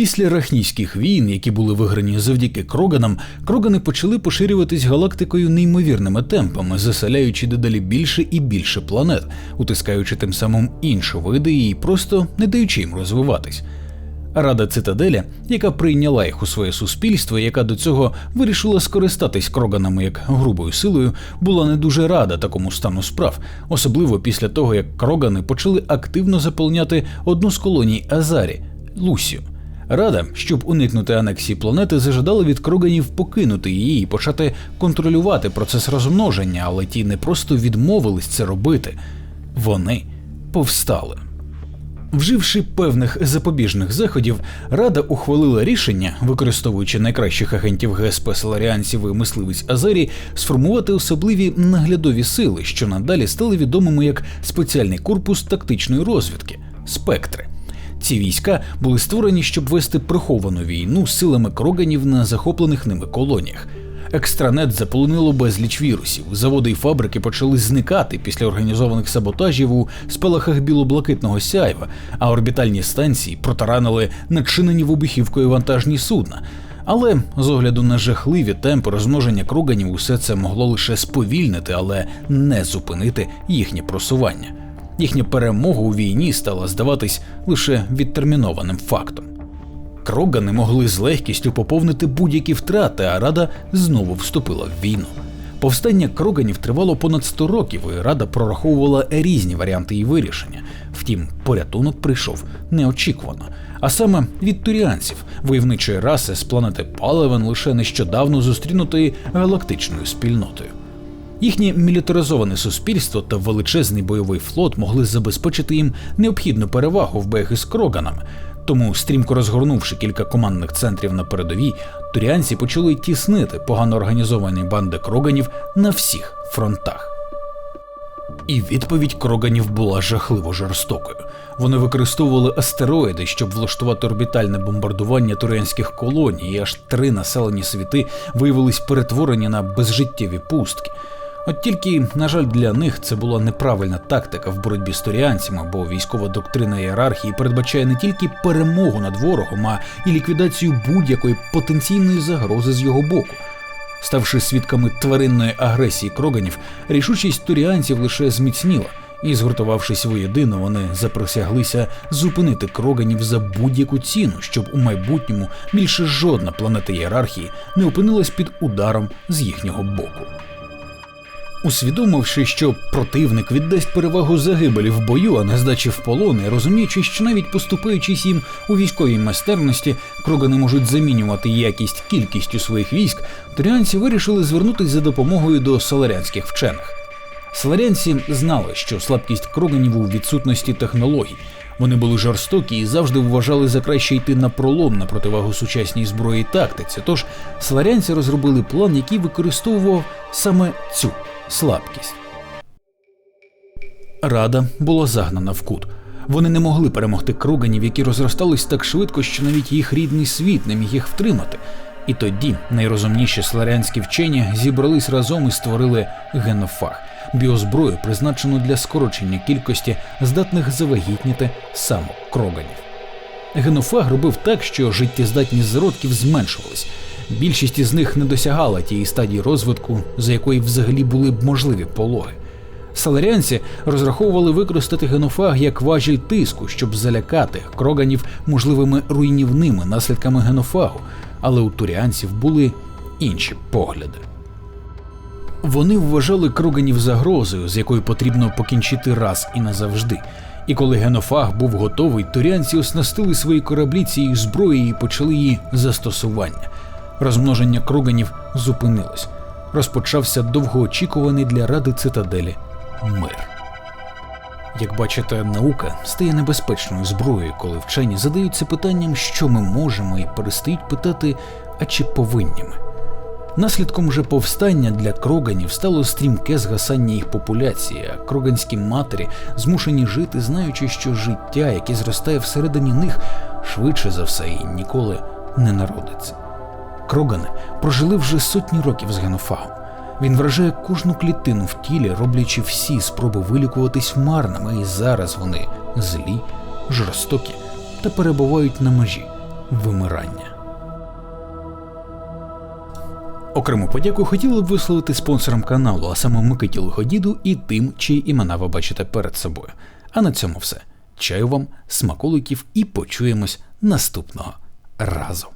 Після рахнійських війн, які були виграні завдяки кроганам, крогани почали поширюватись галактикою неймовірними темпами, заселяючи дедалі більше і більше планет, утискаючи тим самим інші види і просто не даючи їм розвиватись. Рада цитаделя, яка прийняла їх у своє суспільство, яка до цього вирішила скористатись кроганами як грубою силою, була не дуже рада такому стану справ, особливо після того, як крогани почали активно заповняти одну з колоній Азарі Лусію. Рада, щоб уникнути анексії планети, зажадала від кроганів покинути її і почати контролювати процес розмноження, але ті не просто відмовились це робити, вони повстали. Вживши певних запобіжних заходів, Рада ухвалила рішення, використовуючи найкращих агентів ГСП Саларіанців і мисливиць Азері, сформувати особливі наглядові сили, що надалі стали відомими як спеціальний корпус тактичної розвідки спектри. Ці війська були створені, щоб вести приховану війну силами кроганів на захоплених ними колоніях. Екстранет заполонило безліч вірусів. Заводи й фабрики почали зникати після організованих саботажів у спалахах білоблакитного сяйва, а орбітальні станції протаранили начинені вибухівкою вантажні судна. Але з огляду на жахливі темпи розмноження круганів, усе це могло лише сповільнити, але не зупинити їхнє просування. Їхня перемога у війні стала здаватись лише відтермінованим фактом. Крогани могли з легкістю поповнити будь-які втрати, а рада знову вступила в війну. Повстання кроганів тривало понад 100 років, і рада прораховувала різні варіанти її вирішення. Втім, порятунок прийшов неочікувано, а саме від туріанців, войовничої раси з планети Паливен лише нещодавно зустрінутої галактичною спільнотою. Їхнє мілітаризоване суспільство та величезний бойовий флот могли забезпечити їм необхідну перевагу в боях із кроганами. Тому, стрімко розгорнувши кілька командних центрів на передовій, туріанці почали тіснити погано організовані банди кроганів на всіх фронтах. І відповідь кроганів була жахливо жорстокою. Вони використовували астероїди, щоб влаштувати орбітальне бомбардування туріанських колоній, і аж три населені світи виявились перетворені на безжиттєві пустки. От тільки, на жаль, для них це була неправильна тактика в боротьбі з торіанцями, бо військова доктрина ієрархії передбачає не тільки перемогу над ворогом, а і ліквідацію будь-якої потенційної загрози з його боку. Ставши свідками тваринної агресії кроганів, рішучість туріанців лише зміцніла, і, згуртувавшись воєдино, вони заприсяглися зупинити кроганів за будь-яку ціну, щоб у майбутньому більше жодна планета ієрархії не опинилась під ударом з їхнього боку. Усвідомивши, що противник віддасть перевагу загибелі в бою, а не здачі в полон, і розуміючи, що навіть поступаючись їм у військовій майстерності, крогани можуть замінювати якість кількістю своїх військ, торіанці вирішили звернутися за допомогою до саларянських вчених. Саларянці знали, що слабкість кроганів у відсутності технологій. Вони були жорстокі і завжди вважали за краще йти на пролом на противагу сучасній зброї і тактиці. Тож сларянці розробили план, який використовував саме цю слабкість. Рада була загнана в кут. Вони не могли перемогти круганів, які розростались так швидко, що навіть їх рідний світ не міг їх втримати. І тоді найрозумніші сларянські вчені зібрались разом і створили генофаг біозброю, призначену для скорочення кількості здатних завагітніти самок кроганів. Генофаг робив так, що життєздатність зародків зменшувалась. Більшість із них не досягала тієї стадії розвитку, за якої взагалі були б можливі пологи. Саларіанці розраховували використати генофаг як важіль тиску, щоб залякати кроганів можливими руйнівними наслідками генофагу, але у туріанців були інші погляди. Вони вважали кроганів загрозою, з якою потрібно покінчити раз і назавжди. І коли генофаг був готовий, туріанці оснастили свої кораблі цією зброєю і почали її застосування. Розмноження круганів зупинилось. Розпочався довгоочікуваний для ради цитаделі мир. Як бачите, наука стає небезпечною зброєю, коли вчені задаються питанням, що ми можемо, і перестають питати, а чи повинні ми. Наслідком же повстання для кроганів стало стрімке згасання їх популяції, а кроганські матері змушені жити, знаючи, що життя, яке зростає всередині них, швидше за все і ніколи не народиться. Крогани прожили вже сотні років з генофагом. Він вражає кожну клітину в тілі, роблячи всі спроби вилікуватись марними, і зараз вони злі, жорстокі та перебувають на межі вимирання. Окрему подяку хотіли б висловити спонсорам каналу, а саме Микиті Лиходіду і тим, чиї імена ви бачите перед собою. А на цьому все. Чаю вам, смаколиків і почуємось наступного разу.